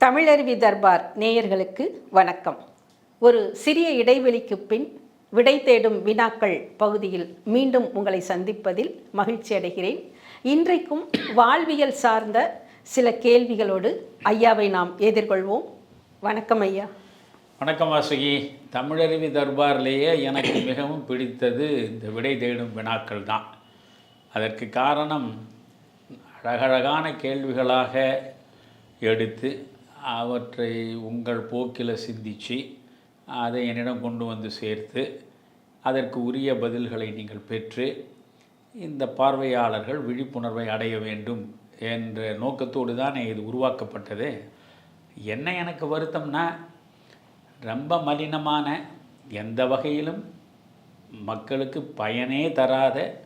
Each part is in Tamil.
தமிழருவி தர்பார் நேயர்களுக்கு வணக்கம். ஒரு சிறிய இடைவெளிக்கு பின் விடை தேடும் வினாக்கள் பகுதியில் மீண்டும் உங்களை சந்திப்பதில் மகிழ்ச்சி அடைகிறேன். இன்றைக்கும் வாழ்வியல் சார்ந்த சில கேள்விகளோடு ஐயாவை நாம் எதிர்கொள்வோம். வணக்கம் ஐயா. வணக்கம் வாசுகி. தமிழருவி தர்பார்லேயே எனக்கு மிகவும் பிடித்தது இந்த விடை தேடும் வினாக்கள் தான். அதற்கு காரணம் அழகழகான கேள்விகளாக எடுத்து அவற்றை உங்கள் போக்கில் சிந்திச்சு அதை என்னிடம் கொண்டு வந்து சேர்த்து அதற்கு உரிய பதில்களை நீங்கள் பெற்று இந்த பார்வையாளர்கள் விழிப்புணர்வை அடைய வேண்டும் என்ற நோக்கத்தோடு தான் இது உருவாக்கப்பட்டது. என்ன எனக்கு வருத்தம்னா ரொம்ப மலினமான எந்த வகையிலும் மக்களுக்கு பயனே தராத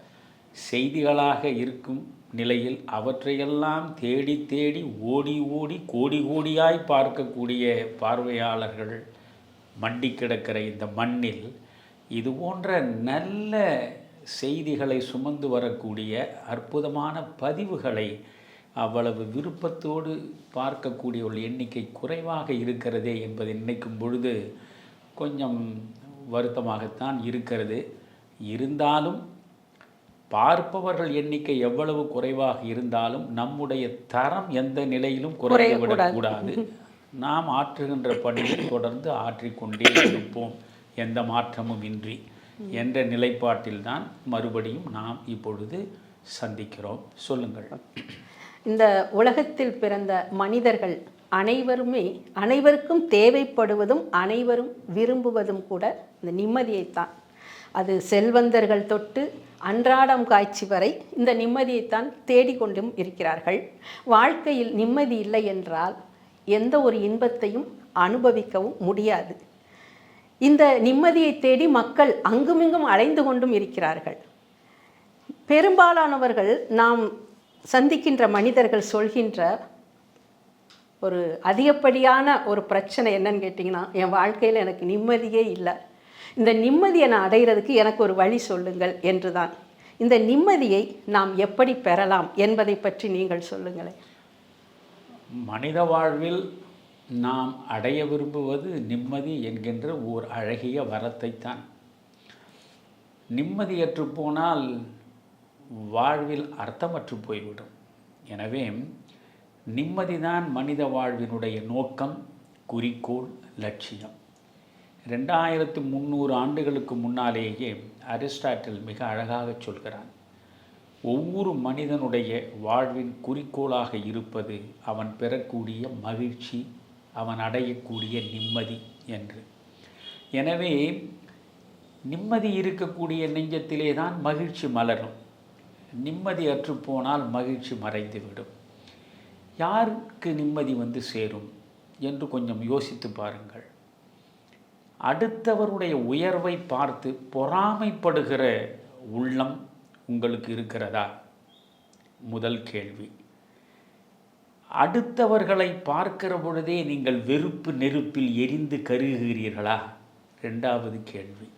செய்திகளாக இருக்கும் நிலையில் அவற்றையெல்லாம் தேடி தேடி ஓடி ஓடி கோடி கோடியாய் பார்க்கக்கூடிய பார்வையாளர்கள் மண்டி கிடக்கிற இந்த மண்ணில் இது போன்ற நல்ல செய்திகளை சுமந்து வரக்கூடிய அற்புதமான பதிவுகளை அவ்வளவு விருப்பத்தோடு பார்க்கக்கூடிய ஒரு எண்ணிக்கை குறைவாக இருக்கிறதே என்பதை நினைக்கும் பொழுது கொஞ்சம் வருத்தமாகத்தான் இருக்கிறது. இருந்தாலும் பார்ப்பவர்கள் எண்ணிக்கை எவ்வளவு குறைவாக இருந்தாலும் நம்முடைய தரம் எந்த நிலையிலும் குறைந்துவிடக்கூடாது நாம் ஆற்றுகின்ற பணியை தொடர்ந்து ஆற்றிக்கொண்டே இருப்போம். எந்த மாற்றமும் இன்றி. என்ற நிலைப்பாட்டில்தான் மறுபடியும் நாம் இப்பொழுது சந்திக்கிறோம். சொல்லுங்கள். இந்த உலகத்தில் பிறந்த மனிதர்கள் அனைவருமே அனைவருக்கும் தேவைப்படுவதும் அனைவரும் விரும்புவதும் கூட இந்த நிம்மதியைத்தான். அது செல்வந்தர்கள் தொட்டு அன்றாடம் காய்ச்சி வரை இந்த நிம்மதியைத்தான் தேடிக்கொண்டும் இருக்கிறார்கள். வாழ்க்கையில் நிம்மதி இல்லை என்றால் எந்த ஒரு இன்பத்தையும் அனுபவிக்கவும் முடியாது. இந்த நிம்மதியை தேடி மக்கள் அங்குமிங்கும் அலைந்து கொண்டும் இருக்கிறார்கள். பெரும்பாலானவர்கள் நாம் சந்திக்கின்ற மனிதர்கள் சொல்கின்ற ஒரு அதிகப்படியான ஒரு பிரச்சனை என்னன்னு கேட்டிங்கன்னா என் வாழ்க்கையில் எனக்கு நிம்மதியே இல்லை. இந்த நிம்மதியை நான் அடைகிறதுக்கு எனக்கு ஒரு வழி சொல்லுங்கள் என்றுதான். இந்த நிம்மதியை நாம் எப்படி பெறலாம் என்பதை பற்றி நீங்கள் சொல்லுங்களேன். மனித வாழ்வில் நாம் அடைய விரும்புவது நிம்மதி என்கின்ற ஓர் அழகிய வரத்தைத்தான். நிம்மதியற்று போனால் வாழ்வில் அர்த்தமற்று போய்விடும். எனவே நிம்மதிதான் மனித வாழ்வினுடைய நோக்கம் குறிக்கோள் லட்சியம். ரெண்டாயிரத்து முந்நூறு ஆண்டுகளுக்கு முன்னாலேயே அரிஸ்டாட்டில் மிக அழகாக சொல்கிறான். ஒவ்வொரு மனிதனுடைய வாழ்வின் குறிக்கோளாக இருப்பது அவன் பெறக்கூடிய மகிழ்ச்சி அவன் அடையக்கூடிய நிம்மதி என்று. எனவே நிம்மதி இருக்கக்கூடிய நெஞ்சத்திலே தான் மகிழ்ச்சி மலரும். நிம்மதி அற்றுப்போனால் மகிழ்ச்சி மறைந்துவிடும் யாருக்கு நிம்மதி வந்து சேரும் என்று கொஞ்சம் யோசித்து பாருங்கள். அடுத்தவருடைய உயர்வை பார்த்து பொறாமைப்படுகிற உள்ளம் உங்களுக்கு இருக்கிறதா? முதல் கேள்வி. அடுத்தவர்களை பார்க்கிற பொழுதே நீங்கள் வெறுப்பு நெருப்பில் எரிந்து கருகுகிறீர்களா? ரெண்டாவது கேள்வி.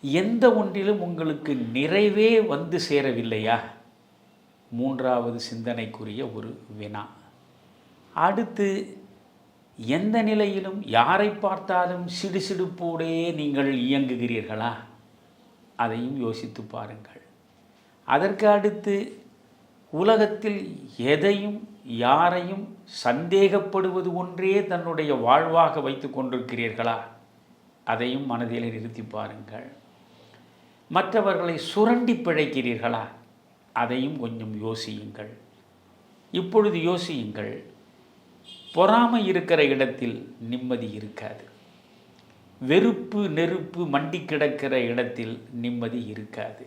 எந்த ஒன்றிலும் உங்களுக்கு நிறைவே வந்து சேரவில்லையா? மூன்றாவது சிந்தனைக்குரிய ஒரு வினா. அடுத்து எந்த நிலையிலும் யாரை பார்த்தாலும் சிடுசிடுப்போடே நீங்கள் இயங்குகிறீர்களா? அதையும் யோசித்து பாருங்கள். அதற்கு அடுத்து உலகத்தில் எதையும் யாரையும் சந்தேகப்படுவது ஒன்றே தன்னுடைய வாழ்வாக வைத்து கொண்டிருக்கிறீர்களா? அதையும் மனதில் நிறுத்தி பாருங்கள். மற்றவர்களை சுரண்டி பிழைக்கிறீர்களா? அதையும் கொஞ்சம் யோசியுங்கள். இப்பொழுது யோசியுங்கள். பொறாமை இருக்கிற இடத்தில் நிம்மதி இருக்காது. வெறுப்பு நெருப்பு மண்டி கிடக்கிற இடத்தில் நிம்மதி இருக்காது.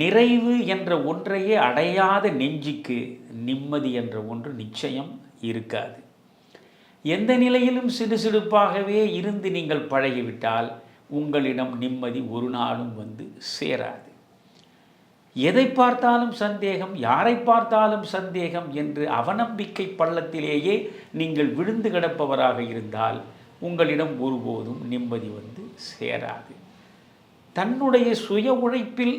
நிறைவு என்ற ஒன்றையே அடையாத நெஞ்சுக்கு நிம்மதி என்ற ஒன்று நிச்சயம் இருக்காது. எந்த நிலையிலும் சிடுசிடுப்பாகவே இருந்து நீங்கள் பழகிவிட்டால் உங்களிடம் நிம்மதி ஒரு நாளும் வந்து சேராது. எதை பார்த்தாலும் சந்தேகம் யாரை பார்த்தாலும் சந்தேகம் என்று அவநம்பிக்கை பள்ளத்திலேயே நீங்கள் விழுந்து கிடப்பவராக இருந்தால் உங்களிடம் ஒருபோதும் நிம்மதி வந்து சேராது. தன்னுடைய சுய உழைப்பில்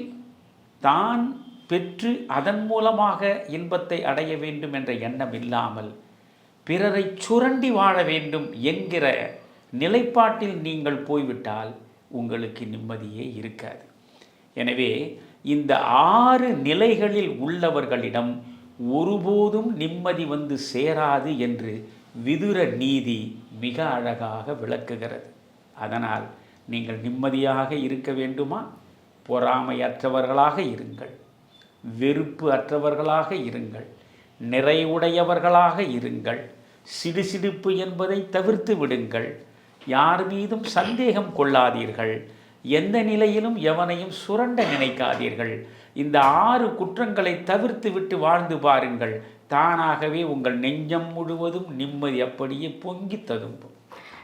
தான் பெற்று அதன் மூலமாக இன்பத்தை அடைய வேண்டும் என்ற எண்ணம் இல்லாமல் பிறரை சுரண்டி வாழ வேண்டும் என்கிற நிலைப்பாட்டில் நீங்கள் போய்விட்டால் உங்களுக்கு நிம்மதியே இருக்காது. எனவே இந்த ஆறு நிலைகளில் உள்ளவர்களிடம் ஒருபோதும் நிம்மதி வந்து சேராது என்று விதுர நீதி மிக அழகாக விளக்குகிறது. அதனால் நீங்கள் நிம்மதியாக இருக்க வேண்டுமா? பொறாமையற்றவர்களாக இருங்கள். வெறுப்பு அற்றவர்களாக இருங்கள். நிறைவுடையவர்களாக இருங்கள். சிடுசிடுப்பு என்பதை தவிர்த்து விடுங்கள். யார் மீதும் சந்தேகம் கொள்ளாதீர்கள். எந்த நிலையிலும் எவனையும் சுரண்ட நினைக்காதீர்கள். இந்த ஆறு குற்றங்களை தவிர்த்து விட்டு வாழ்ந்து பாருங்கள். தானாகவே உங்கள் நெஞ்சம் முழுவதும் நிம்மதி அப்படியே பொங்கி ததும்பும்.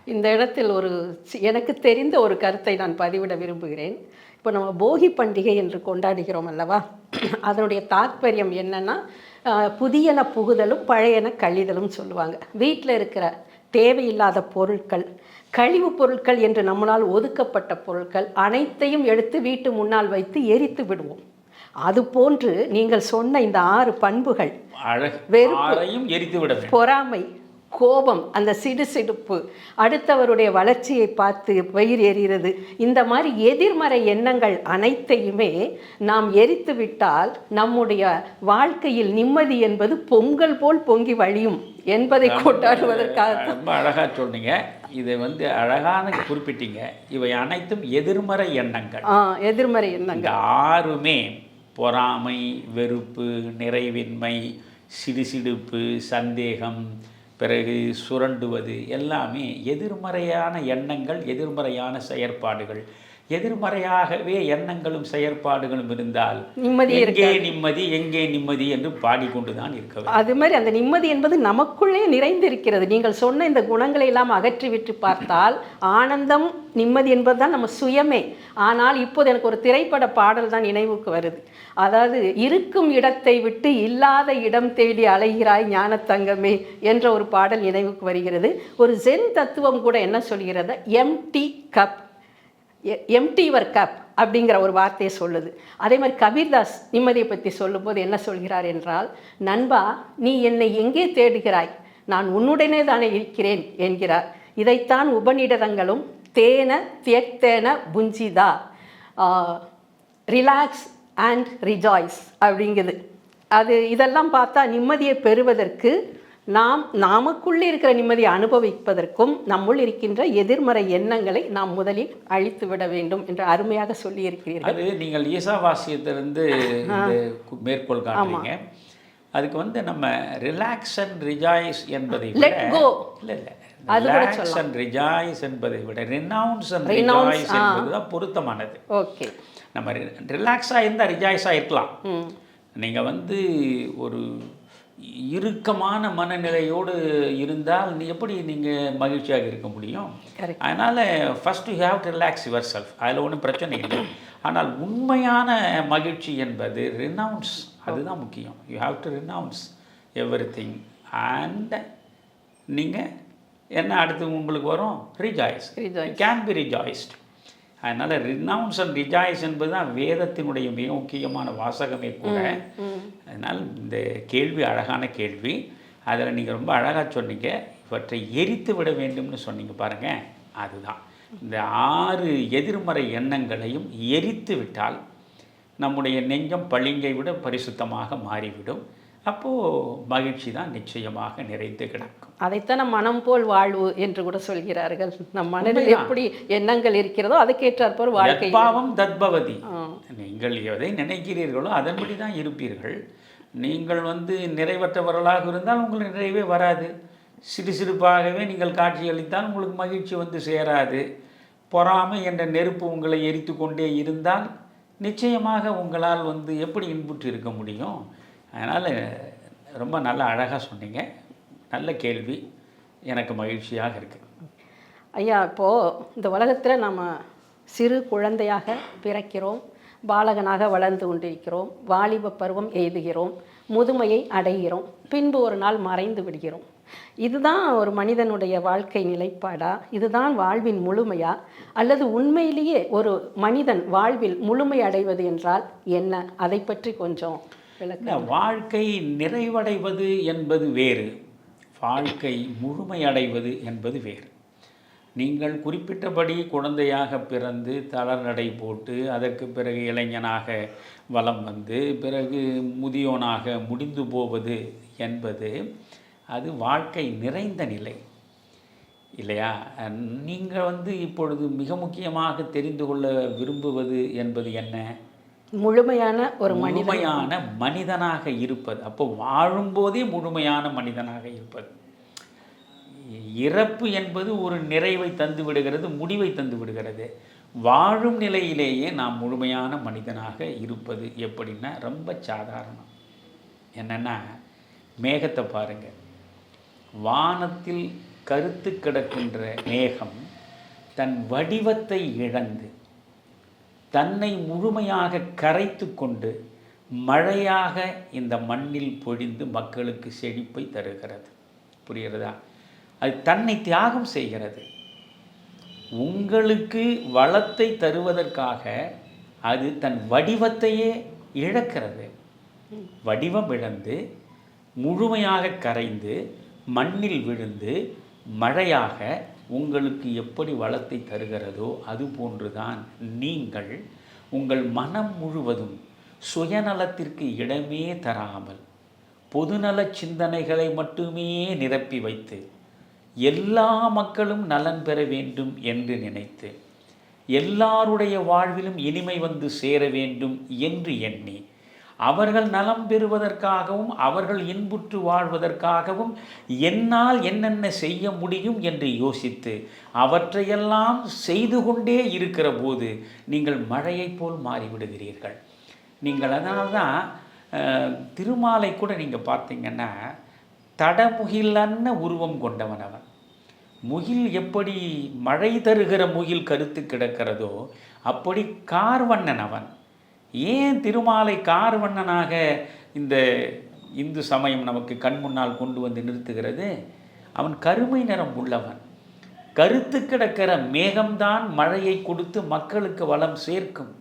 இந்த இடத்தில் ஒரு எனக்கு தெரிந்த ஒரு கருத்தை நான் பதிவிட விரும்புகிறேன். இப்போ நம்ம போகி பண்டிகை என்று கொண்டாடுகிறோம் அல்லவா? அதனுடைய தாற்பயம் என்னென்னா புதியன புகுதலும் பழையன கழிதலும் சொல்லுவாங்க. வீட்டில் இருக்கிற தேவையில்லாத பொருட்கள் கழிவுப் பொருட்கள் என்று நம்மளால் ஒதுக்கப்பட்ட பொருட்கள் அனைத்தையும் எடுத்து வீட்டு முன்னால் வைத்து எரித்து விடுவோம். அதுபோன்று நீங்கள் சொன்ன இந்த ஆறு பண்புகள் அழகு வெறுப்பு. ஆரையும் எரித்து விட வேண்டும். பொறாமை கோபம் அந்த சிடுசிடுப்பு அடுத்தவருடைய வளர்ச்சியை பார்த்து வயிறு எறிகிறது இந்த மாதிரி எதிர்மறை எண்ணங்கள் அனைத்தையுமே நாம் எரித்து விட்டால் நம்முடைய வாழ்க்கையில் நிம்மதி என்பது பொங்கல் போல் பொங்கி வழியும் என்பதை கொண்டாடுவதற்காக ரொம்ப அழகா சொன்னீங்க. இதை வந்து அழகான குறிப்பிட்டீங்க. இவை அனைத்தும் எதிர்மறை எண்ணங்கள். எதிர்மறை எண்ணங்கள். ஆறுமே பொறாமை வெறுப்பு நிறைவின்மை சிடுசிடுப்பு சந்தேகம் பிறகு சுரண்டுவது எல்லாமே எதிர்மறையான எண்ணங்கள் எதிர்மறையான செயற்பாடுகள். எதிர்மறையாகவே எண்ணங்களும் செயற்பாடுகளும் இருந்தால் நிம்மதி எங்கே நிம்மதி எங்கே நிம்மதி என்று பாடிக்கொண்டுதான் இருக்க. அது மாதிரி அந்த நிம்மதி என்பது நமக்குள்ளே நிறைந்திருக்கிறது. நீங்கள் சொன்ன இந்த குணங்களை எல்லாம் அகற்றிவிட்டு பார்த்தால் ஆனந்தம் நிம்மதி என்பது தான் நம்ம சுயமே. ஆனால் இப்போது எனக்கு ஒரு திரைப்பட பாடல் தான் நினைவுக்கு வருது. அதாவது இருக்கும் இடத்தை விட்டு இல்லாத இடம் தேடி அலைகிறாய் ஞானத்தங்கமே என்ற ஒரு பாடல் நினைவுக்கு வருகிறது. ஒரு ஜென் தத்துவம் கூட என்ன சொல்கிறது? Empty cup empty your cup அப்படிங்கிற ஒரு வார்த்தையை சொல்லுது. அதே மாதிரி கபீர்தாஸ் நிம்மதியை பற்றி சொல்லும்போது என்ன சொல்கிறார் என்றால் நண்பா நீ என்னை எங்கே தேடுகிறாய்? நான் உன்னுடனே தானே இருக்கிறேன் என்கிறார். இதைத்தான் உபநிடதங்களும் தேன தியக்தேன புஞ்சிதா. ரிலாக்ஸ் அண்ட் ரிஜாய்ஸ் அப்படிங்குது. அது இதெல்லாம் பார்த்தா நிம்மதியை பெறுவதற்கு நாம் நாமக்குள்ளே இருக்கிற நிம்மதியை அனுபவிப்பதற்கும் நம்முள் இருக்கின்ற எதிர்மறை எண்ணங்களை நாம் முதலில் அழித்து விட வேண்டும் என்று அருமையாக சொல்லியிருக்கிறீர்கள். நீங்கள் ஈசாவாசியத்திலிருந்து கு- மேற்கோள் காட்டுறீங்க. அதுக்கு வந்து நம்ம ரிலாக்ஸ் அண்ட் ரிஜாய்ஸ் என்பதை விட go. இல்ல ரிலாக்ஸ் அண்ட் ரிஜாய்ஸ் என்பதை விட ரினவுன்ஸ் அண்ட் ரிஜாய்ஸ் என்பது தான் பொருத்தமானது. ஓகே. நம்ம ரிலாக்ஸாக இருந்தால் ரிஜாய்ஸாக இருக்கலாம். நீங்கள் வந்து ஒரு இறுக்கமான மனநிலையோடு இருந்தால் நீ எப்படி நீங்கள் மகிழ்ச்சியாக இருக்க முடியும். அதனால் first you have to relax yourself அதில் ஒன்றும் பிரச்சனை இல்லை. ஆனால் உண்மையான மகிழ்ச்சி என்பது ரினவுன்ஸ் அதுதான் முக்கியம். You have to renounce everything and நீங்கள் என்ன அடுத்து உங்களுக்கு வரும்? ரிஜாய்ஸ். கேன் பி ரிஜாய்ஸ்ட் அதனால் ரினவுன்ஸ் அண்ட் ரிஜாய்ஸ் என்பது தான் வேதத்தினுடைய மிக முக்கியமான வாசகமே கூட. அதனால் இந்த கேள்வி அழகான கேள்வி. அதில் நீங்கள் ரொம்ப அழகாக சொன்னீங்க. இவற்றை எரித்து விட வேண்டும்னு சொன்னீங்க பாருங்கள் அதுதான். இந்த ஆறு எதிர்மறை எண்ணங்களையும் எரித்து விட்டால் நம்முடைய நெஞ்சம் பளிங்கை விட பரிசுத்தமாக மாறிவிடும். அப்போது மகிழ்ச்சி தான் நிச்சயமாக நிறைந்து கிடக்கும். அதைத்தான் நம் மனம் போல் வாழ்வு என்று கூட சொல்கிறார்கள். நம் மனதில். எப்படி எண்ணங்கள் இருக்கிறதோ அதுக்கேற்றாற்போல் வாழ்க்கை யத்பாவம் தத்பவதி. நீங்கள் எதை நினைக்கிறீர்களோ அதன்படி தான் இருப்பீர்கள். நீங்கள் வந்து நிறைவற்றவர்களாக இருந்தால் உங்களுக்கு நிறைவே வராது. சிறு சிறுப்பாகவே நீங்கள் காட்சியளித்தால் உங்களுக்கு மகிழ்ச்சி வந்து சேராது. பொறாமை என்ற நெருப்பு உங்களை எரித்து கொண்டே இருந்தால் நிச்சயமாக உங்களால் வந்து எப்படி இன்புற்று இருக்க முடியும்? அதனால் ரொம்ப நல்ல அழகாக சொன்னீங்க. நல்ல கேள்வி. எனக்கு மகிழ்ச்சியாக இருக்குது ஐயா இப்போது இந்த உலகத்தில் நம்ம சிறு குழந்தையாக பிறக்கிறோம். பாலகனாக வளர்ந்து கொண்டிருக்கிறோம். வாலிப பருவம் எய்துகிறோம் முதுமையை அடைகிறோம். பின்பு ஒரு நாள் மறைந்து விடுகிறோம். இதுதான் ஒரு மனிதனுடைய வாழ்க்கை நிலைப்பாடா? இதுதான் வாழ்வின் முழுமையா? அல்லது உண்மையிலேயே ஒரு மனிதன் வாழ்வில் முழுமை அடைவது என்றால் என்ன? அதை பற்றி கொஞ்சம் வாழ்க்கை நிறைவடைவது என்பது வேறு. வாழ்க்கை முழுமையடைவது என்பது வேறு. நீங்கள் குறிப்பிட்டபடி குழந்தையாக பிறந்து தளர்நடை போட்டு அதற்கு பிறகு இளைஞனாக வலம் வந்து பிறகு முதியோனாக முடிந்து போவது என்பது அது வாழ்க்கை நிறைந்த நிலை. இல்லையா? நீங்கள் வந்து இப்பொழுது மிக முக்கியமாக தெரிந்து கொள்ள விரும்புவது என்பது என்ன? முழுமையான ஒரு முழுமையான மனிதனாக இருப்பது. அப்போ வாழும்போதே முழுமையான மனிதனாக இருப்பது. இறப்பு என்பது ஒரு நிறைவை தந்து விடுகிறது முடிவை தந்து விடுகிறது. வாழும் நிலையிலேயே நாம் முழுமையான மனிதனாக இருப்பது எப்படின்னா ரொம்ப சாதாரணம். என்னென்னா மேகத்தை பாருங்கள் வானத்தில் கருத்து கிடக்கின்ற மேகம் தன் வடிவத்தை இழந்து தன்னை முழுமையாக கரைத்து கொண்டு மழையாக இந்த மண்ணில் பொழிந்து மக்களுக்கு செழிப்பை தருகிறது. புரிகிறதா? அது தன்னை தியாகம் செய்கிறது. உங்களுக்கு வளத்தை தருவதற்காக அது தன் வடிவத்தையே இழக்கிறது. வடிவம் இழந்து முழுமையாக கரைந்து மண்ணில் விழுந்து மழையாக உங்களுக்கு எப்படி வளத்தை தருகிறதோ அது போன்றுதான் நீங்கள் உங்கள் மனம் முழுவதும் சுயநலத்திற்கு இடமே தராமல் பொதுநல சிந்தனைகளை மட்டுமே நிரப்பி வைத்து எல்லா மக்களும் நலன் பெற வேண்டும் என்று நினைத்து எல்லாருடைய வாழ்விலும் இனிமை வந்து சேர வேண்டும் என்று எண்ணி அவர்கள் நலம் பெறுவதற்காகவும் அவர்கள் இன்புற்று வாழ்வதற்காகவும் என்னால் என்னென்ன செய்ய முடியும் என்று யோசித்து அவற்றையெல்லாம் செய்து கொண்டே இருக்கிற போது நீங்கள் மழையைப் போல் மாறிவிடுகிறீர்கள். நீங்கள் அதனால தான் திருமாலை கூட நீங்கள் பார்த்தீங்கன்னா தடமுகிலன்ன உருவம் கொண்டவன் அவன். முகில் எப்படி மழை தருகிற முகில் கருத்து கிடக்கிறதோ அப்படி கார்வண்ணன் அவன். ஏன் திருமாலை கார்வண்ணனாக இந்த இந்து சமயம் நமக்கு கண் முன்னால் கொண்டு வந்து நிறுத்துகிறது? அவன் கருமை நிறம் உள்ளவன். கருத்து கிடக்கிற மேகம்தான் மழையை கொடுத்து மக்களுக்கு வளம் சேர்க்கும்.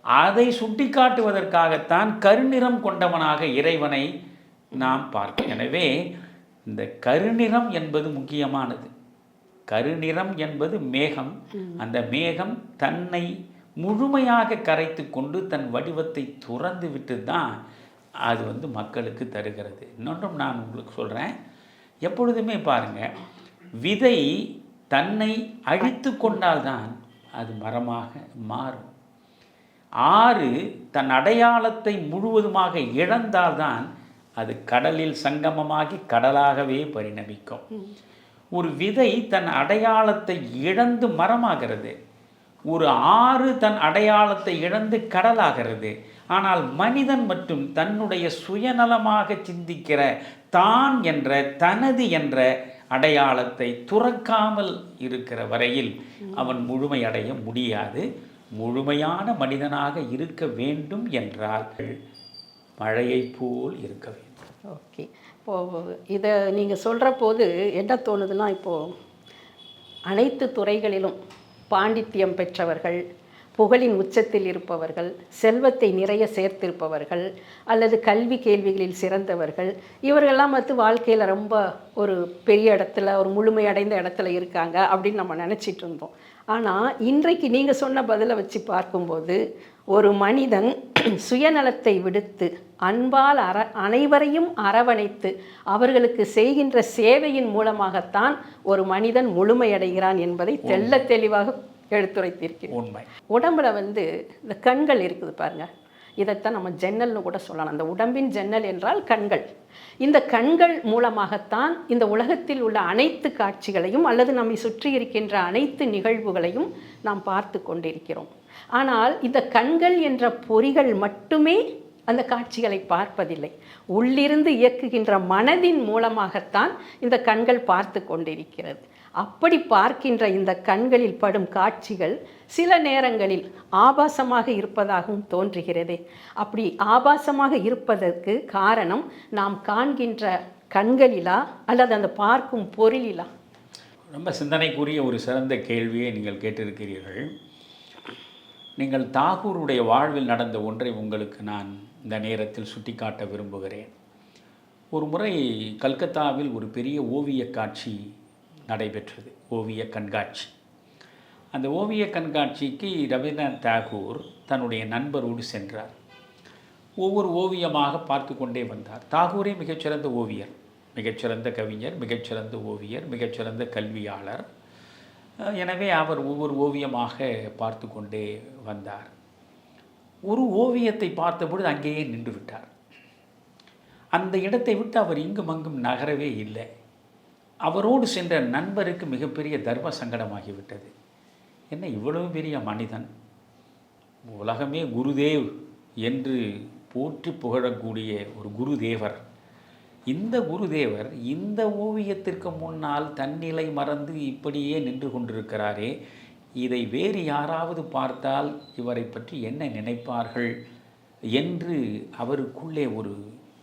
அதை சுட்டிக்காட்டுவதற்காகத்தான் கருநிறம் கொண்டவனாக இறைவனை நாம் பார்க்கிறோம் எனவே இந்த கருநிறம் என்பது முக்கியமானது. கருநிறம் என்பது மேகம். அந்த மேகம் தன்னை முழுமையாக கரைத்து கொண்டு தன் வடிவத்தை துறந்து விட்டு தான் அது வந்து மக்களுக்கு தருகிறது. இன்னொன்றும் நான் உங்களுக்கு சொல்கிறேன் எப்பொழுதுமே பாருங்கள் விதை தன்னை அழித்து கொண்டால்தான் அது மரமாக மாறும். ஆறு தன் அடையாளத்தை முழுவதுமாக இழந்தால்தான் அது கடலில் சங்கமமாகி கடலாகவே பரிணமிக்கும். ஒரு விதை தன் அடையாளத்தை இழந்து மரமாகிறது. ஒரு ஆறு தன் அடையாளத்தை இழந்து கடலாகிறது. ஆனால் மனிதன் மட்டும் தன்னுடைய சுயநலமாக சிந்திக்கிற தான் என்ற தனது என்ற அடையாளத்தை துறக்காமல் இருக்கிற வரையில் அவன் முழுமையடைய முடியாது. முழுமையான மனிதனாக இருக்க வேண்டும் என்றால் மழையைப் போல் இருக்க வேண்டும். ஓகே. இப்போது இதை நீங்கள் சொல்கிற போது என்ன தோணுதுன்னா இப்போது அனைத்து துறைகளிலும் பாண்டித்தியம் பெற்றவர்கள் புகழின் உச்சத்தில் இருப்பவர்கள் செல்வத்தை நிறைய சேர்த்திருப்பவர்கள் அல்லது கல்வி கேள்விகளில் சிறந்தவர்கள் இவர்கள்லாம் வந்து வாழ்க்கையில் ரொம்ப ஒரு பெரிய இடத்துல ஒரு முழுமையடைந்த இடத்துல இருக்காங்க அப்படின்னு நம்ம நினச்சிட்டு இருந்தோம். ஆனால் இன்றைக்கு நீங்கள் சொன்ன பதிலை வச்சு பார்க்கும்போது ஒரு மனிதன் சுயநலத்தை விடுத்து அன்பால் அர அனைவரையும் அரவணைத்து அவர்களுக்கு செய்கின்ற சேவையின் மூலமாகத்தான் ஒரு மனிதன் முழுமையடைகிறான் என்பதை தெள்ளத் தெளிவாக எடுத்துரைத்திருக்கிறேன். உண்மை. உடம்புல வந்து இந்த கண்கள் இருக்குது பாருங்க. இதைத்தான் நம்ம ஜன்னல்னு கூட சொல்லலாம். அந்த உடம்பின் ஜன்னல் என்றால் கண்கள். இந்த கண்கள் மூலமாகத்தான் இந்த உலகத்தில் உள்ள அனைத்து காட்சிகளையும் அல்லது நம்மை சுற்றி இருக்கின்ற அனைத்து நிகழ்வுகளையும் நாம் பார்த்து கொண்டிருக்கிறோம். ஆனால் இந்த கண்கள் என்ற பொறிகள் மட்டுமே அந்த காட்சிகளை பார்ப்பதில்லை. உள்ளிருந்து இயக்குகின்ற மனதின் மூலமாகத்தான் இந்த கண்கள் பார்த்து கொண்டிருக்கிறது. அப்படி பார்க்கின்ற இந்த கண்களில் படும் காட்சிகள் சில நேரங்களில் ஆபாசமாக இருப்பதாகவும் தோன்றுகிறதே. அப்படி ஆபாசமாக இருப்பதற்கு காரணம் நாம் காண்கின்ற கண்களிலா அல்லது அந்த பார்க்கும் பொருளிலா? ரொம்ப சிந்தனைக்குரிய ஒரு சிறந்த கேள்வியை நீங்கள் கேட்டிருக்கிறீர்கள். நீங்கள் தாகூருடைய வாழ்வில் நடந்த ஒன்றை உங்களுக்கு நான் இந்த நேரத்தில் சுட்டிக்காட்ட விரும்புகிறேன். ஒரு முறை கல்கத்தாவில் ஒரு பெரிய ஓவியக் காட்சி நடைபெற்றது. ஓவிய கண்காட்சி. அந்த ஓவிய கண்காட்சிக்கு ரவீந்திரநாத் தாகூர் தன்னுடைய நண்பரோடு சென்றார். ஒவ்வொரு ஓவியமாக பார்த்து கொண்டே வந்தார். தாகூரே மிகச்சிறந்த ஓவியர் மிகச்சிறந்த கவிஞர் மிகச்சிறந்த ஓவியர் மிகச்சிறந்த கல்வியாளர். எனவே அவர் ஒவ்வொரு ஓவியமாக பார்த்து கொண்டே வந்தார். ஒரு ஓவியத்தை பார்த்தபொழுது அங்கேயே நின்று விட்டார். அந்த இடத்தை விட்டு அவர் இங்கும் அங்கும் நகரவே இல்லை. அவரோடு சென்ற நண்பருக்கு மிகப்பெரிய தர்ம சங்கடமாகிவிட்டது என்ன இவ்வளவு பெரிய மனிதன்? உலகமே குருதேவ் என்று போற்றி புகழக்கூடிய ஒரு குருதேவர். இந்த குருதேவர் இந்த ஓவியத்திற்கு முன்னால் தன்னிலை மறந்து இப்படியே நின்று கொண்டிருக்கிறாரே இதை வேறு யாராவது பார்த்தால் இவரை பற்றி என்ன நினைப்பார்கள் என்று அவருக்குள்ளே ஒரு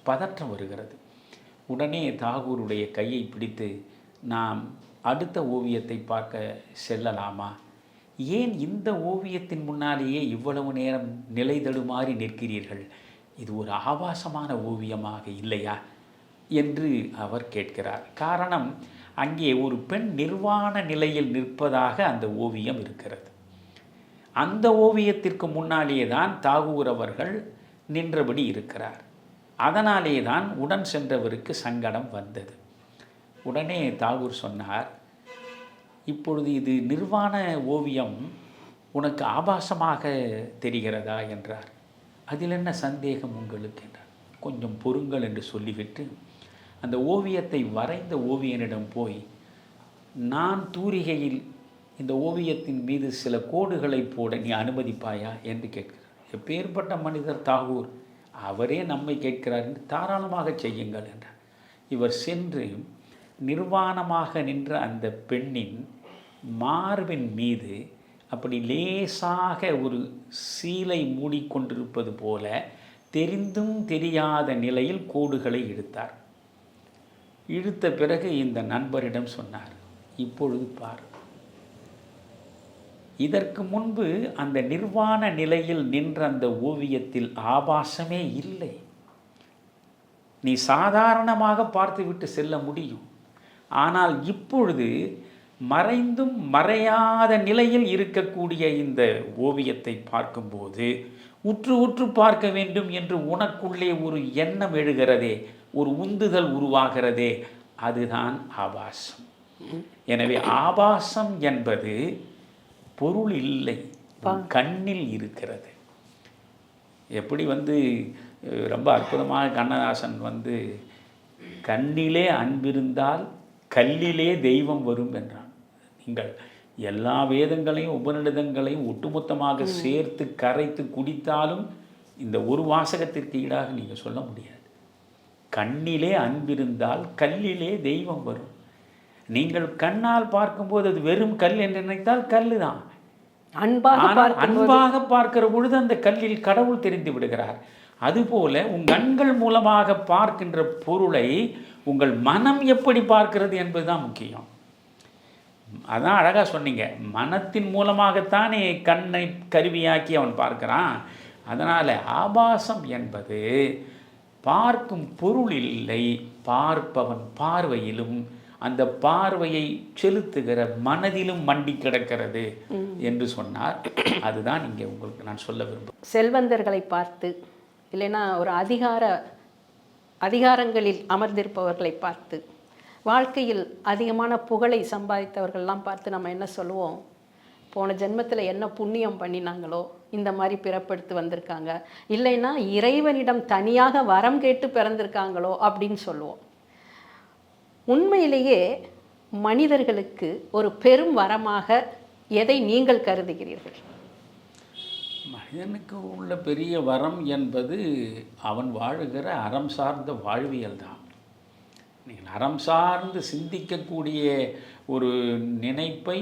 பதற்றம் வருகிறது. உடனே தாகூருடைய கையை பிடித்து நாம் அடுத்த ஓவியத்தை பார்க்க செல்லலாமா? ஏன் இந்த ஓவியத்தின் முன்னாலேயே இவ்வளவு நேரம் நிலை தடுமாறி நிற்கிறீர்கள்? இது ஒரு ஆபாசமான ஓவியமாக இல்லையா? என்று அவர் கேட்கிறார். காரணம் அங்கே ஒரு பெண் நிர்வாண நிலையில் நிற்பதாக அந்த ஓவியம் இருக்கிறது. அந்த ஓவியத்திற்கு முன்னாலே தான் தாகூர் அவர்கள் நின்றபடி இருக்கிறார். அதனாலே தான் உடன் சென்றவருக்கு சங்கடம் வந்தது. உடனே தாகூர் சொன்னார் இப்பொழுது இது நிர்வாண ஓவியம் உனக்கு ஆபாசமாக தெரிகிறதா என்றார். அதில் என்ன சந்தேகம் உங்களுக்கு என்றார். கொஞ்சம் பொறுங்கள் என்று சொல்லிவிட்டு அந்த ஓவியத்தை வரைந்த ஓவியனிடம் போய் நான் தூரிகையில் இந்த ஓவியத்தின் மீது சில கோடுகளை போட நீ அனுமதிப்பாயா? என்று கேட்கிறார். எப்பேற்பட்ட மனிதர் தாகூர் அவரே நம்மை கேட்கிறார் என்று தாராளமாக செய்யுங்கள் என்றார். இவர் சென்று நிர்வாணமாக நின்ற அந்த பெண்ணின் மார்பின் மீது அப்படி லேசாக ஒரு சீலை மூடிக்கொண்டிருப்பது போல தெரிந்தும் தெரியாத நிலையில் கோடுகளை இழுத்தார். இழுத்த பிறகு இந்த நண்பரிடம் சொன்னார் இப்பொழுது பார். இதற்கு முன்பு அந்த நிர்வாண நிலையில் நின்ற அந்த ஓவியத்தில் ஆபாசமே இல்லை. நீ சாதாரணமாக பார்த்துவிட்டு செல்ல முடியும். ஆனால் இப்பொழுது மறைந்தும் மறையாத நிலையில் இருக்கக்கூடிய இந்த ஓவியத்தை பார்க்கும்போது உற்று உற்று பார்க்க வேண்டும் என்று உனக்குள்ளே ஒரு எண்ணம் எழுகிறதே ஒரு உந்துதல் உருவாகிறதே அதுதான் ஆபாசம். எனவே ஆபாசம் என்பது பொருள் இல்லை கண்ணில் இருக்கிறது. எப்படி வந்து ரொம்ப அற்புதமாக கண்ணதாசன் வந்து கண்ணிலே அன்பிருந்தால் கல்லிலே தெய்வம் வரும் என்றான். நீங்கள் எல்லா வேதங்களையும் உபநிடதங்களையும் ஒட்டுமொத்தமாக சேர்த்து கரைத்து குடித்தாலும் இந்த ஒரு வாசகத்திற்கு ஈடாக நீங்கள் சொல்ல முடியாது. கண்ணிலே அன்பிருந்தால் கல்லிலே தெய்வம் வரும். நீங்கள் கண்ணால் பார்க்கும்போது அது வெறும் கல் என்று நினைத்தால் கல் தான் அன்பாக அன்பாக பார்க்கிற பொழுது அந்த கல்லில் கடவுள் தெரிந்து விடுகிறார். அதுபோல உன் கண்கள் மூலமாக பார்க்கின்ற பொருளை உங்கள் மனம் எப்படி பார்க்கிறது என்பதுதான் முக்கியம். அதான் அழகா சொன்னீங்க. மனத்தின் மூலமாகத்தானே கண்ணை கருவியாக்கி அவன் பார்க்கிறான். அதனால ஆபாசம் என்பது பார்க்கும் பொருள் இல்லை. பார்ப்பவன் பார்வையிலும் அந்த பார்வையை செலுத்துகிற மனதிலும் மண்டி கிடக்கிறது என்று சொன்னார். அதுதான் இங்கே உங்களுக்கு நான் சொல்ல விரும்புகிறேன். செல்வந்தர்களை பார்த்து இல்லைன்னா ஒரு அதிகார அதிகாரங்களில் அமர்ந்திருப்பவர்களை பார்த்து வாழ்க்கையில் அதிகமான புகழை சம்பாதித்தவர்கள்லாம் பார்த்து நம்ம என்ன சொல்லுவோம்? போன ஜென்மத்தில் என்ன புண்ணியம் பண்ணினாங்களோ இந்த மாதிரி பிறப்பெடுத்து வந்திருக்காங்க. இல்லைன்னா இறைவனிடம் தனியாக வரம் கேட்டு பிறந்திருக்காங்களோ அப்படின்னு சொல்லுவோம். உண்மையிலேயே மனிதர்களுக்கு ஒரு பெரும் வரமாக எதை நீங்கள் கருதுகிறீர்கள்? மனிதனுக்கு உள்ள பெரிய வரம் என்பது அவன் வாழுகிற அறம் சார்ந்த வாழ்வியல் தான் நீங்கள் அறம் சார்ந்து சிந்திக்கக்கூடிய ஒரு நினைப்பை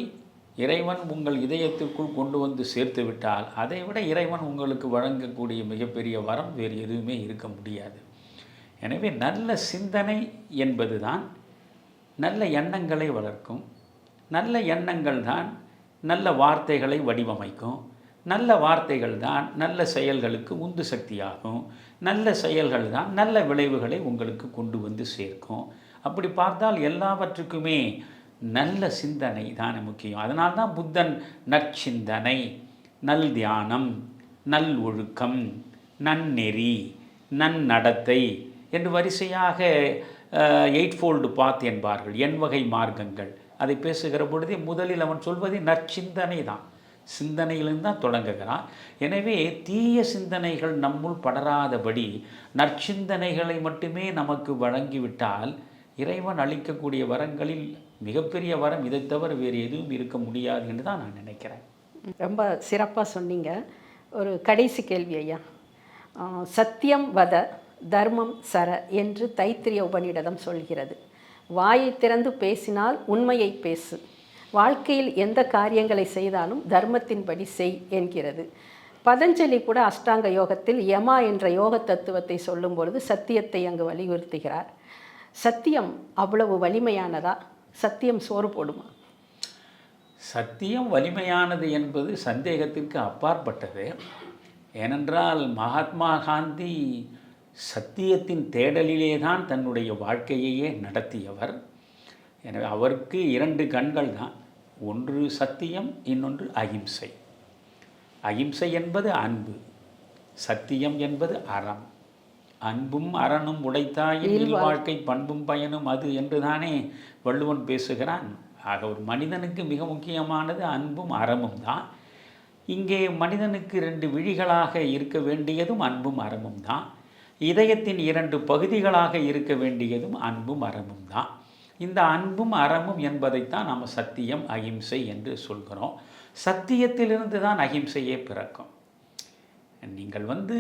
இறைவன் உங்கள் இதயத்திற்குள் கொண்டு வந்து சேர்த்து விட்டால் அதை விட இறைவன் உங்களுக்கு வழங்கக்கூடிய மிகப்பெரிய வரம் வேறு எதுவுமே இருக்க முடியாது. எனவே நல்ல சிந்தனை என்பது தான் நல்ல எண்ணங்களை வளர்க்கும் நல்ல எண்ணங்கள் தான் நல்ல வார்த்தைகளை வடிவமைக்கும் நல்ல வார்த்தைகள் தான் நல்ல செயல்களுக்கு உந்து சக்தியாகும். நல்ல செயல்கள் தான் நல்ல விளைவுகளை உங்களுக்கு கொண்டு வந்து சேர்க்கும். அப்படி பார்த்தால் எல்லாவற்றுக்குமே நல்ல சிந்தனை தான் முக்கியம். அதனால்தான் தான் புத்தன் நற்சிந்தனை நல் தியானம் நல் ஒழுக்கம் நன்னெறி நன்னடத்தை என்று வரிசையாக எயிட் ஃபோல்டு பாத் என்பார்கள் என் வகை மார்க்கங்கள். அதை பேசுகிற பொழுதே முதலில் அவன் சொல்வது நற்சிந்தனை தான். சிந்தனையிலிருந்து தான் தொடங்குகிறான். எனவே தீய சிந்தனைகள் நம்முள் படராதபடி நற்சிந்தனைகளை மட்டுமே நமக்கு வழங்கிவிட்டால் இறைவன் அளிக்கக்கூடிய வரங்களில் மிகப்பெரிய வரம் இதை தவிர வேறு எதுவும் இருக்க முடியாது என்று தான் நான் நினைக்கிறேன். ரொம்ப சிறப்பாக சொன்னீங்க. ஒரு கடைசி கேள்வி ஐயா. சத்தியம் வத தர்மம் சர என்று தைத்திரிய உபநிடதம் சொல்கிறது. வாயை திறந்து பேசினால் உண்மையை பேசு. வாழ்க்கையில் எந்த காரியங்களை செய்தாலும் தர்மத்தின்படி செய் என்கிறது. பதஞ்சலி கூட அஷ்டாங்க யோகத்தில் யமா என்ற யோக தத்துவத்தை சொல்லும் பொழுது சத்தியத்தை அங்கு வலியுறுத்துகிறார். சத்தியம் அவ்வளவு வலிமையானதா? சத்தியம் சோறு போடுமா? சத்தியம் வலிமையானது என்பது சந்தேகத்திற்கு அப்பாற்பட்டது. ஏனென்றால் மகாத்மா காந்தி சத்தியத்தின் தேடலிலே தான் தன்னுடைய வாழ்க்கையையே நடத்தியவர். எனவே அவருக்கு இரண்டு கண்கள் தான் ஒன்று சத்தியம் இன்னொன்று அகிம்சை. அகிம்சை என்பது அன்பு சத்தியம் என்பது அறம். அன்பும் அறனும் உடைத்தாயின் இல்வாழ்க்கை பண்பும் பயனும் அது என்று தானே வள்ளுவன் பேசுகிறான். ஆக ஒரு மனிதனுக்கு மிக முக்கியமானது அன்பும் அறமும் தான். இங்கே மனிதனுக்கு ரெண்டு விழிகளாக இருக்க வேண்டியதும் அன்பும் அறமும் தான். இதயத்தின் இரண்டு பகுதிகளாக இருக்க வேண்டியதும் அன்பும் அறமும் தான். இந்த அன்பும் அறமும் என்பதைத்தான் நாம் சத்தியம் அகிம்சை என்று சொல்கிறோம். சத்தியத்திலிருந்து தான் அகிம்சையே பிறக்கும். நீங்கள் வந்து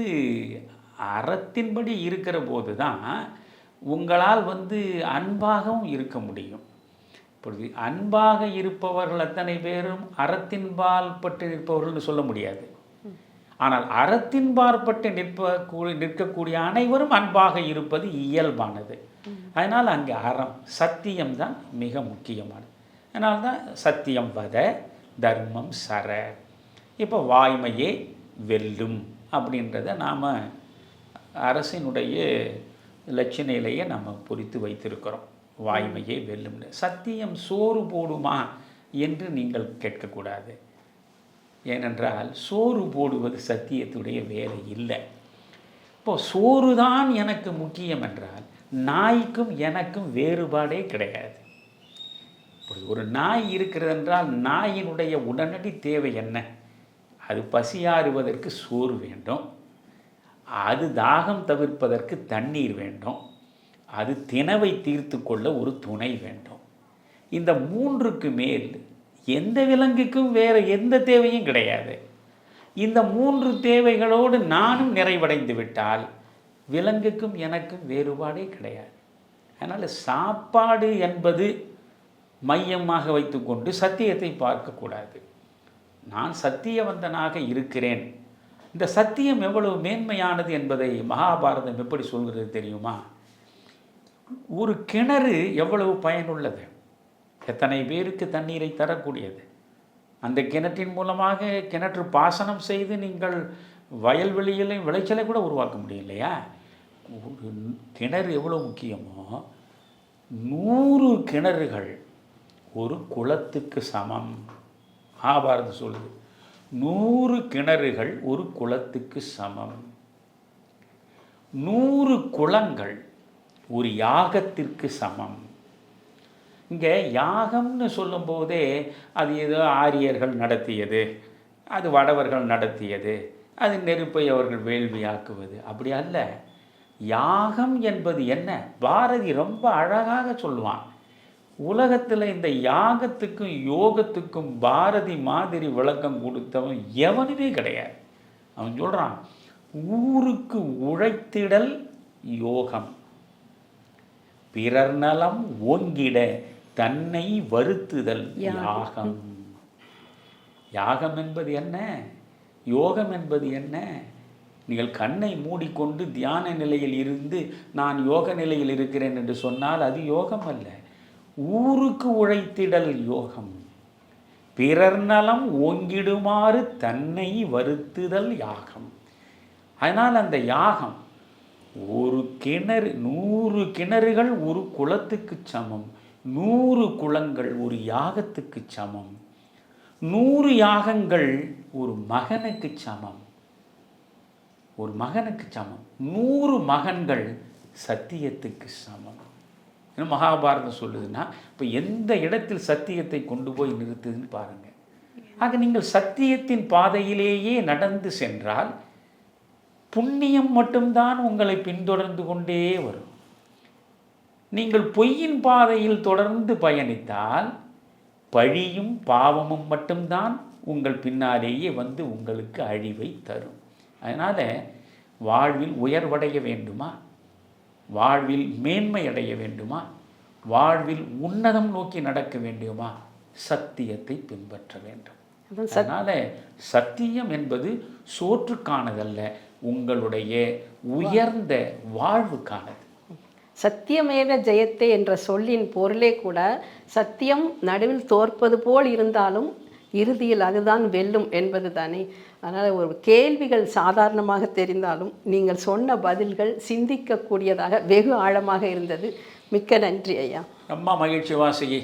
அறத்தின்படி இருக்கிற போது தான் உங்களால் வந்து அன்பாகவும் இருக்க முடியும். இப்பொழுது அன்பாக இருப்பவர்கள் அத்தனை பேரும் அறத்தின்பால் பட்டு இருப்பவர்கள்னு சொல்ல முடியாது. ஆனால் அறத்தின்பார்பட்டு நிற்ப கூ- நிற்கக்கூடிய அனைவரும் அன்பாக இருப்பது இயல்பானது. அதனால் அங்கே அறம் சத்தியம் தான் மிக முக்கியமானது. அதனால தான் சத்தியம் வத தர்மம் சர. இப்போ வாய்மையே வெல்லும் அப்படின்றத நாம் அரசினுடைய லட்சணையிலேயே நம்ம பொறித்து வைத்திருக்கிறோம். வாய்மையே வெல்லும்னு. சத்தியம் சோறு போடுமா என்று நீங்கள் கேட்கக்கூடாது. ஏனென்றால் சோறு போடுவது சத்தியத்துடைய வேலை இல்லை. இப்போது சோறு தான் எனக்கு முக்கியம் என்றால் நாய்க்கும் எனக்கும் வேறுபாடே கிடையாது. இப்பொழுது ஒரு நாய் இருக்கிறது என்றால் நாயினுடைய உடனடி தேவை என்ன? அது பசியாறுவதற்கு சோறு வேண்டும். அது தாகம் தவிர்ப்பதற்கு தண்ணீர் வேண்டும். அது தினவை தீர்த்து கொள்ள ஒரு துணை வேண்டும். இந்த மூன்றுக்கு மேல் எந்த விலங்குக்கும் வேறு எந்த தேவையும் கிடையாது. இந்த மூன்று தேவைகளோடு நானும் நிறைவடைந்து விட்டால் விலங்குக்கும் எனக்கும் வேறுபாடே கிடையாது. அதனால் சாப்பாடு என்பது மையமாக வைத்துக்கொண்டு சத்தியத்தை பார்க்கக்கூடாது நான் சத்தியவந்தனாக இருக்கிறேன். இந்த சத்தியம் எவ்வளவு மேன்மையானது என்பதை மகாபாரதம் எப்படி சொல்கிறது தெரியுமா? ஒரு கிணறு எவ்வளவு பயனுள்ளது? எத்தனை பேருக்கு தண்ணீரை தரக்கூடியது? அந்த கிணற்றின் மூலமாக கிணற்று பாசனம் செய்து நீங்கள் வயல்வெளியிலையும் விளைச்சலை கூட உருவாக்க முடியும் இல்லையா? ஒரு கிணறு எவ்வளோ முக்கியமோ நூறு கிணறுகள் ஒரு குளத்துக்கு சமம். மகாபாரதம் சொல்லுது. நூறு கிணறுகள் ஒரு குளத்துக்கு சமம். நூறு குளங்கள் ஒரு யாகத்திற்கு சமம். இங்கே யாகம்னு சொல்லும்போதே அது ஏதோ ஆரியர்கள் நடத்தியது அது வடவர்கள் நடத்தியது அது நெருப்பை அவர்கள் வேள்வியாக்குவது. அப்படி அல்ல. யாகம் என்பது என்ன? பாரதி ரொம்ப அழகாக சொல்லுவான். உலகத்தில் இந்த யாகத்துக்கும் யோகத்துக்கும் பாரதி மாதிரி விளக்கம் கொடுத்தவன் எவனுமே கிடையாது. அவன் சொல்கிறான் ஊருக்கு உழைத்திடல் யோகம். பிறர் நலம் ஓங்கிட தன்னை வருத்துதல் யாகம். யாகம். என்பது என்ன? யோகம் என்பது என்ன? நீங்கள் கண்ணை மூடிக்கொண்டு தியான நிலையில் இருந்து நான் யோக நிலையில் இருக்கிறேன் என்று சொன்னால் அது யோகம் அல்ல. ஊருக்கு உழைத்திடல் யோகம். பிறர் நலம் ஓங்கிடுமாறு தன்னை வருத்துதல் யாகம். அதனால் அந்த யாகம் ஒரு கிணறு நூறு கிணறுகள் ஒரு குளத்துக்கு சமம். நூறு குளங்கள் ஒரு யாகத்துக்கு சமம். நூறு யாகங்கள் ஒரு மகனுக்கு சமம். ஒரு மகனுக்கு சமம். நூறு மகன்கள் சத்தியத்துக்கு சமம். என்ன மகாபாரதம் சொல்லுதுன்னா இப்போ எந்த இடத்தில் சத்தியத்தை கொண்டு போய் நிறுத்துதுன்னு பாருங்க. ஆக நீங்கள் சத்தியத்தின் பாதையிலேயே நடந்து சென்றால் புண்ணியம் மட்டும்தான் உங்களை பின்தொடர்ந்து கொண்டே வரும். நீங்கள் பொய்யின் பாதையில் தொடர்ந்து பயணித்தால் பழியும் பாவமும் மட்டும்தான் உங்கள் பின்னாலேயே வந்து உங்களுக்கு அழிவை தரும். அதனால் வாழ்வில் உயர்வடைய வேண்டுமா? வாழ்வில் மேன்மை அடைய வேண்டுமா? வாழ்வில் உன்னதம் நோக்கி நடக்க வேண்டுமா? சத்தியத்தை பின்பற்ற வேண்டும். அதான் அதனால சத்தியம் என்பது சோற்றுக்கானதல்ல உங்களுடைய உயர்ந்த வாழ்வுக்கானது. சத்தியமேவ ஜெயத்தே என்ற சொல்லின் பொருளே கூட சத்தியம் நடுவில் தோற்பது போல் இருந்தாலும் இறுதியில் அதுதான் வெல்லும் என்பது தானே அதனால் ஒரு கேள்விகள் சாதாரணமாக தெரிந்தாலும் நீங்கள் சொன்ன பதில்கள் சிந்திக்கக்கூடியதாக வெகு ஆழமாக இருந்தது. மிக்க நன்றி ஐயா. ரொம்ப மகிழ்ச்சி வாசகி.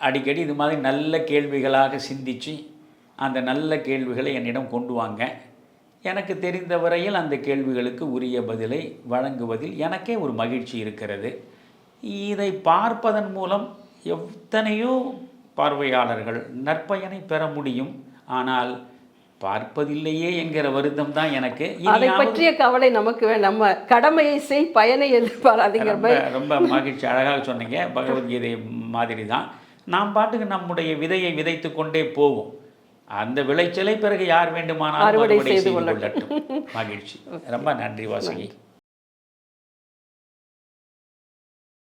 அடிக்கடி இது மாதிரி நல்ல கேள்விகளாக சிந்திச்சு அந்த நல்ல கேள்விகளை என்னிடம் கொண்டு வாங்க. எனக்கு தெரிந்த வரையில் அந்த கேள்விகளுக்கு உரிய பதிலை வழங்குவதில் எனக்கே ஒரு மகிழ்ச்சி இருக்கிறது. இதை பார்ப்பதன் மூலம் எத்தனையோ பார்வையாளர்கள் நற்பயனை பெற முடியும். ஆனால் பார்ப்பதில்லையே என்கிற வருத்தம் தான் எனக்கு. அதை பற்றிய கவலை நமக்கு நம்ம கடமையை செய் பயனை எதிர்பாராதீங்கிற ரொம்ப மகிழ்ச்சி. அழகாக சொன்னீங்க. பகவத்கீதை மாதிரி தான். நாம் பாட்டுக்கு நம்முடைய விதையை விதைத்து கொண்டே போவோம். அந்த விளைச்சலை பிறகு யார் வேண்டுமானாலும் அறுவடை செய்து கொள்ளட்டும். மகிழ்ச்சி. ரொம்ப நன்றி வாசகி.